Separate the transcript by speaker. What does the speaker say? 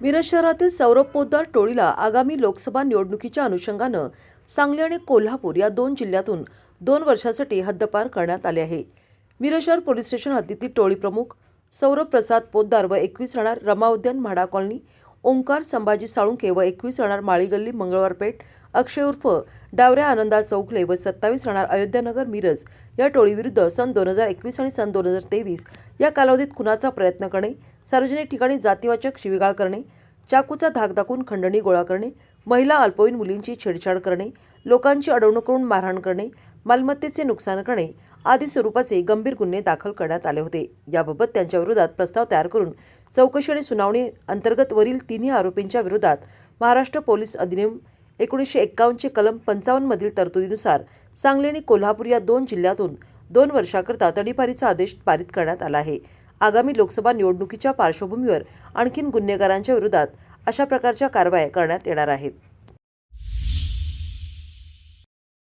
Speaker 1: मिरज शहरातील सौरभ पोद्दार टोळीला आगामी लोकसभा निवडणुकीच्या अनुषंगानं सांगली आणि कोल्हापूर या दोन जिल्ह्यातून दोन वर्षासाठी हद्दपार करण्यात आले आहे. मिरज शहर पोलीस स्टेशन हद्दीतील टोळी प्रमुख सौरभ प्रसाद पोद्दार व एकवीस राहणार रमा उद्यान म्हाडा कॉलनी ओंकार संभाजी साळुंके व एकवीस राहणार माळीगल्ली मंगळवार पेठ अक्षय उर्फ डावऱ्या आनंदा चौकले व सत्तावीस राहणार अयोध्यानगर मिरज. या टोळीविरुद्ध सन दोन हजार एकवीस आणि सन दोन हजार तेवीस या कालावधीत खुनाचा प्रयत्न करणे सार्वजनिक ठिकाणी जातीवाचक शिवीगाळ करणे चाकूचा धाक दाखवून खंडणी गोळा करणे महिला अल्पवयीन मुलींची छेडछाड करणे लोकांची अडवणूक करून मारहाण करणे मालमत्तेचे नुकसान करणे आदी स्वरूपाचे गंभीर गुन्हे दाखल करण्यात आले होते. याबाबत त्यांच्या विरोधात प्रस्ताव तयार करून चौकशी आणि सुनावणी अंतर्गत वरील तिन्ही आरोपींच्या विरोधात महाराष्ट्र पोलीस अधिनियम एकोणीसशे एक्कावन्नचे कलम पंचावन्नमधील तरतुदीनुसार सांगली आणि कोल्हापूर या दोन जिल्ह्यातून दोन वर्षाकरता तडीपारीचा आदेश पारित करण्यात आला आहे. आगामी लोकसभा निवडणुकीच्या पार्श्वभूमीवर आणखीन गुन्हेगारांच्या विरोधात अशा प्रकारच्या कारवाया करण्यात येणार आहेत.